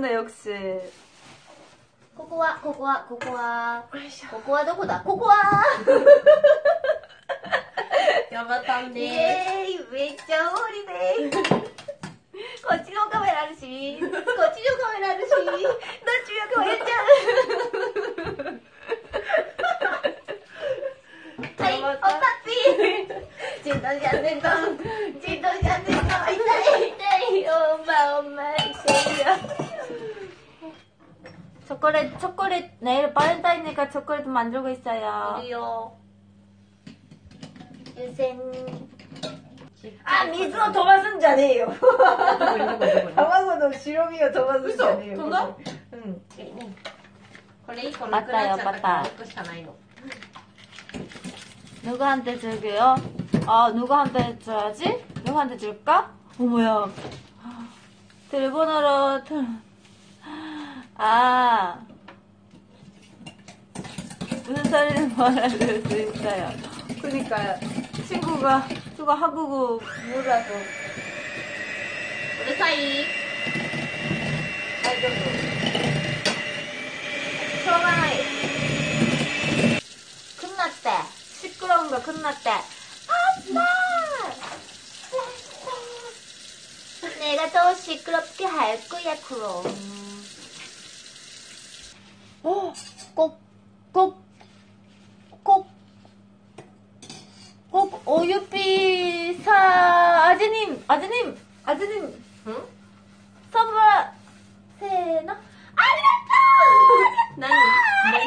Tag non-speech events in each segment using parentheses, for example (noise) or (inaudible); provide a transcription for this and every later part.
の抑制。ここはここはここは。ここはどこだ？ここは。やばたんでイエーイ。めっちゃおりで (laughs) こっちのカメラあるし。こっちのカメラあるし。どっちもカメラちゃうはいおたっぴジェンんジャンジんンんジェントジャン 초콜릿, 초콜릿, 내일 발렌타인이니까 초콜릿 만들고 い 있어요. るよ 유생. 아, 미즈노 도마슨 자네요. どこにどこにどこに 卵の白身を飛ばすんじゃねえよ。嘘飛んだうん。これ1個なくなっちゃったから1個しかないの 누구한테 줄게요? 아, 누구한테 줘야지? 누구한테 줄까? 어머야. telefon으로, 들- 아 무슨 소리를 말할 수 있어요. 그러니까요. 친구가 누가 하부고 몰라서. 우리 사이 알죠? 소나이 끝났대. 시끄러운 거 끝났대. 아빠! 내가 더 시끄럽게 할 거야, 그럼. おここここおゆぴさああじにんあじにんあじにん。ん？そばせーの。ありがとうありが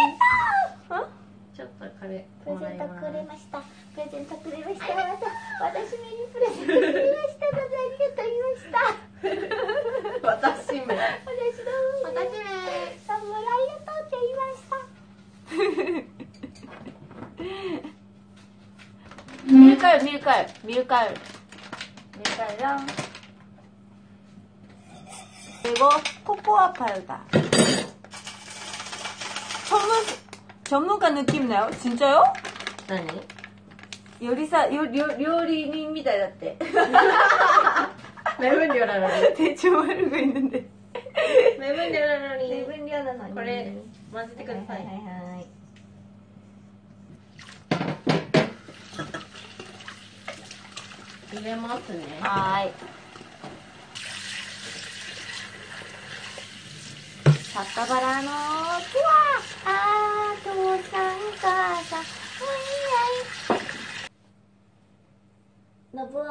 とうあちょっとこれプレゼントくれました。プレゼントくれました。私めにプレゼントくれましたどうありがとう言いました。(laughs) 私め 밀가루, 밀가루, 밀가루. 밀가루랑 그리고 코코아 파우더. 전문 전문가 느낌 나요? 진짜요? 何 요리사 요, 요, 요리인 みたいだって目分量なのに 대충 알고 있는데 目分量なのに 네 분량なのにこれ混ぜてください 入れますねはい酒バラのうわあー父さん母さんおいあいのぶお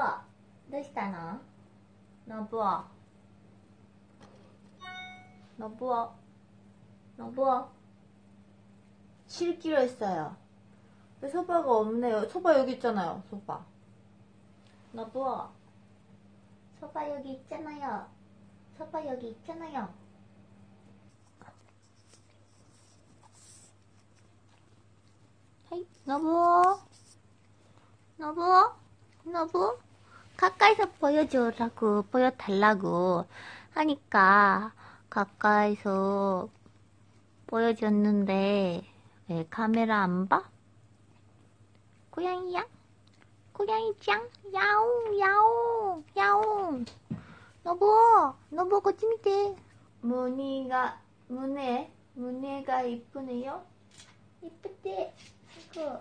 どうしたののぶおのぶおのぶお 7kg 했어요 소바가 없네요 소바 여기 있잖아요 소바 너부 소바 여기 있잖아요. 소바 여기 있잖아요. 하이 너부 너부 너부 가까이서 보여주라고 보여달라고 하니까 가까이서 보여줬는데 왜 카메라 안 봐? 고양이야? 고양이 짱? 야옹 야옹 야옹. 여보 여보 거치 밑에 무늬가 무늬 무늬가 이쁘네요? 이쁘대. 이거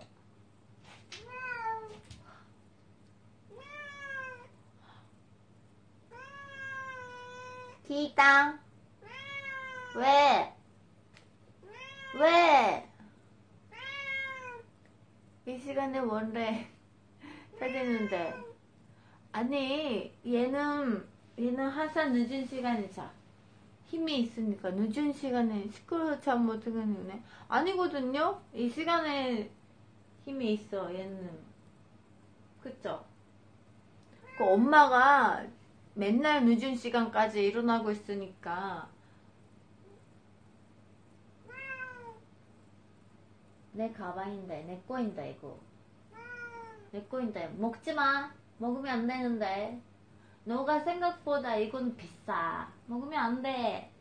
기땅. 왜? 왜? 이 시간에 뭔 데? 사귀는데 아니 얘는 얘는 항상 늦은 시간에 자 힘이 있으니까 늦은 시간에 시끄러워지 못하겠네. 아니거든요. 이 시간에 힘이 있어 얘는. 그쵸? 그 엄마가 맨날 늦은 시간까지 일어나고 있으니까 내 가방인데 내 거인데 이거 내 거인데 먹지 마. 먹으면 안 되는데. 너가 생각보다 이건 비싸. 먹으면 안 돼.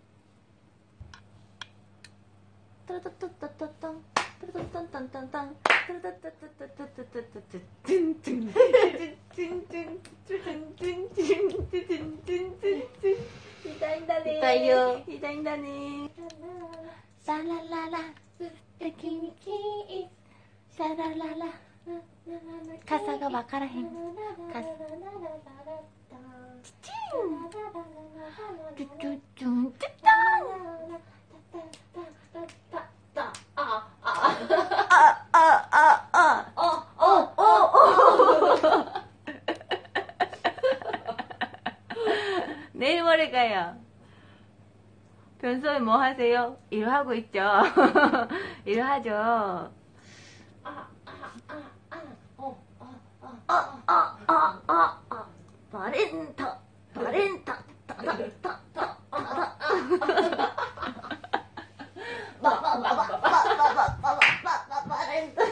뚜루뚜뚜뚜뚜뚜 뚜루뚜뚜뚜뚜뚜 이다잉다네 이다잉다네 라라라라 느끼미키 샤라라라 가사가 와카라행 가사 쭈쭈쭈 아아아아 내일 모레 가요. 변소에 뭐 하세요? 일하고 있죠. 일하죠. あああああバレンタバレンタタタタタタタ。ババババババババババババレンタ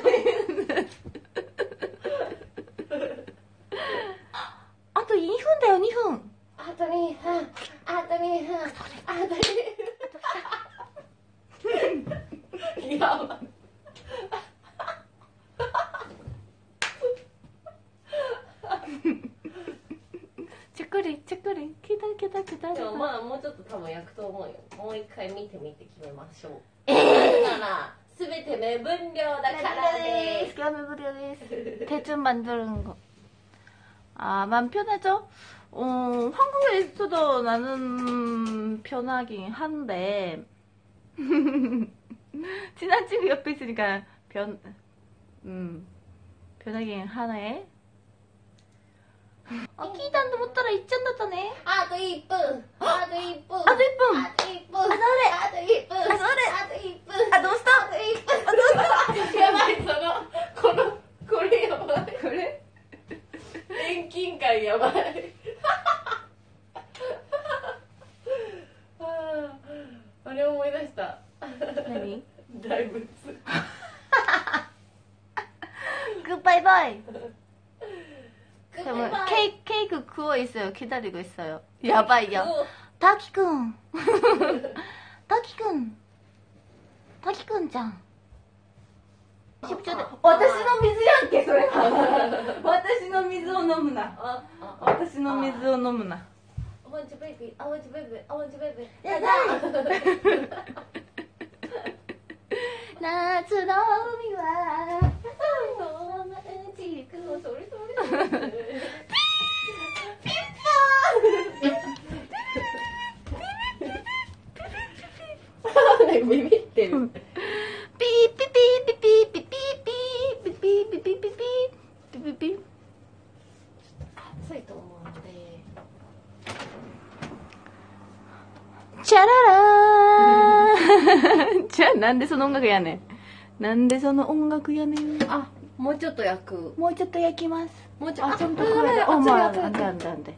多分焼くと思うよもう一回見てみて決めましょうええなら全て目分量だからです 스카메브리오데스. (laughs) 대충 (laughs) 만드는 거. 아, 맘 편하죠? 어, 한국에 있어도 나는 편하긴 한데, (laughs) 친한 친구 옆에 있으니까 변, 음, 변하긴 하네. あ、聞いたんと思ったら行っちゃんだったね。あと1分。あと1分。あと1分。あと1分。あ、それ。あと1分。あ、あと1分。あ、どうした？あと1分。あ、どうした？やばい、その、この、これやばい。こ (laughs) れ遠近感やばい。あれ思い出した。何？(laughs) 大仏。グッバイバイ。잠깐만, 케이크, 케이크 구워 있어요. 기다리고 있어요. 야바이야. う 타키군. 타키군. 타키군 짱. 10초で。私の水やんけ、それは。私の水を飲むな。ああ私の水を飲むな。 I want you baby I want you baby I want you baby やだ夏の海はそ (laughs) ピーピピーピピーピピーピピーピピーピピーピピと思うのでチャララーじゃあなんでその音楽やねんなんでその音楽やねんあもうちょっと焼くもうちょっと焼きますもうちょっとあ、좀 あ 더 ダメ 구워야 돼. 熱い 어머, 熱い 안 돼, 안 돼, 안 돼.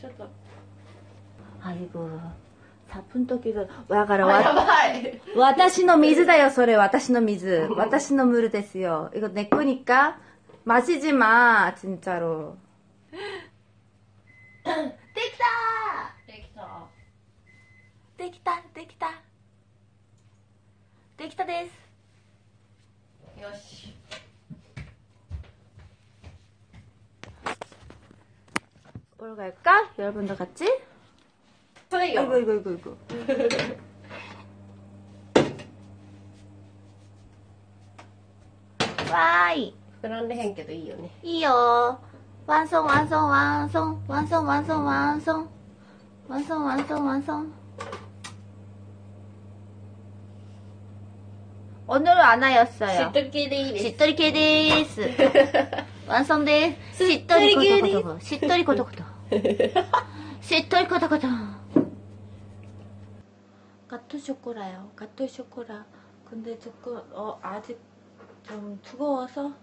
ちょっと 아이고, 사푼토끼가, 와가라, あや 와, ばい 와타시노 미즈다요, 소래, 와타시노 미즈. 와타시노 무르 데스요. 이거 내 거니까, 마시지 마, 진짜로. できたできたできた、できた。できたです。よし 보러 갈까? 여러분도 같이? 저희 이거 이거 이거 이거. 와이. 그런데 행께도 이요네. 이요. 완성 완성 완성 완성 완성 완성 완성 완성 완성. 오늘은 안 하였어요. 지뚜끼리. 지뚜끼리. 완성돼. 시토리 코덕코덕. 시토리 코덕코덕. 시토리 코덕코덕. 가토 쇼코라요. 가토 쇼코라. 근데 조금 어 아직 좀 두꺼워서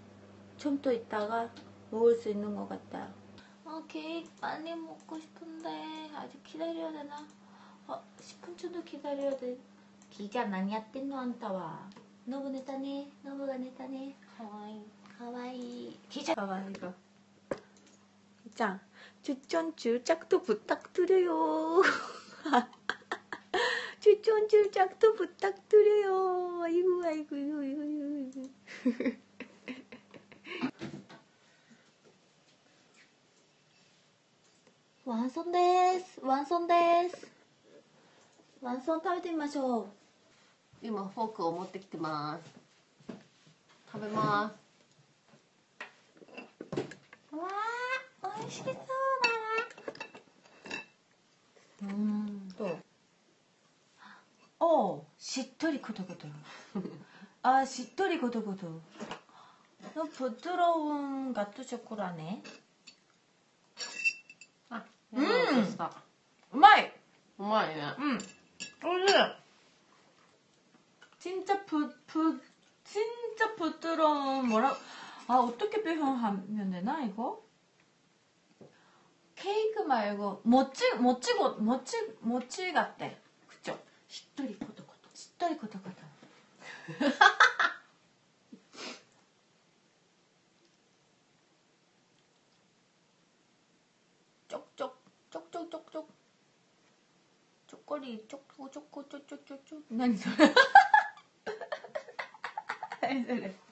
좀 또 있다가 먹을 수 있는 것 같아요. 어 케이크 많이 먹고 싶은데 아직 기다려야 되나? 어 10분 정도 기다려야 돼. 기가 많이 아낀 너한테 와. 너무 늦다네. 너무 가늦다네. 하이. わいいかわいい。기자 봐봐 이거. 자, 추천 줄짝도 부탁드려요. 추천 줄짝도 부탁드려요. 아이고 아이고 아이고 아이고. 아이고. 완성 (laughs) です. 완성 です. 완성 食べてみましょう.今フォークを持ってきてます食べます 와, 맛있겠어, 나라. 음, 또. 어, 시토리 고도고도. 아, 시토리 고도고도. 너 부드러운 가투 초코라네. 아, 음! 우마이! 우마이네. 음. 맛있 진짜 부, 부, 진짜 부드러운, 뭐라, 아 어떻게 표현하면 되나 이거? 케이크 말고 모찌 모찌 모찌 모찌 같대. 그쵸? 시토리 코토코토 시토리 코토코토 쪽쪽 쪽쪽 쪽쪽. 쪼꼬리 쪼꼬 쪼꼬 쪽쪽 쪽쪽. 난 소리 (laughs) 난 소리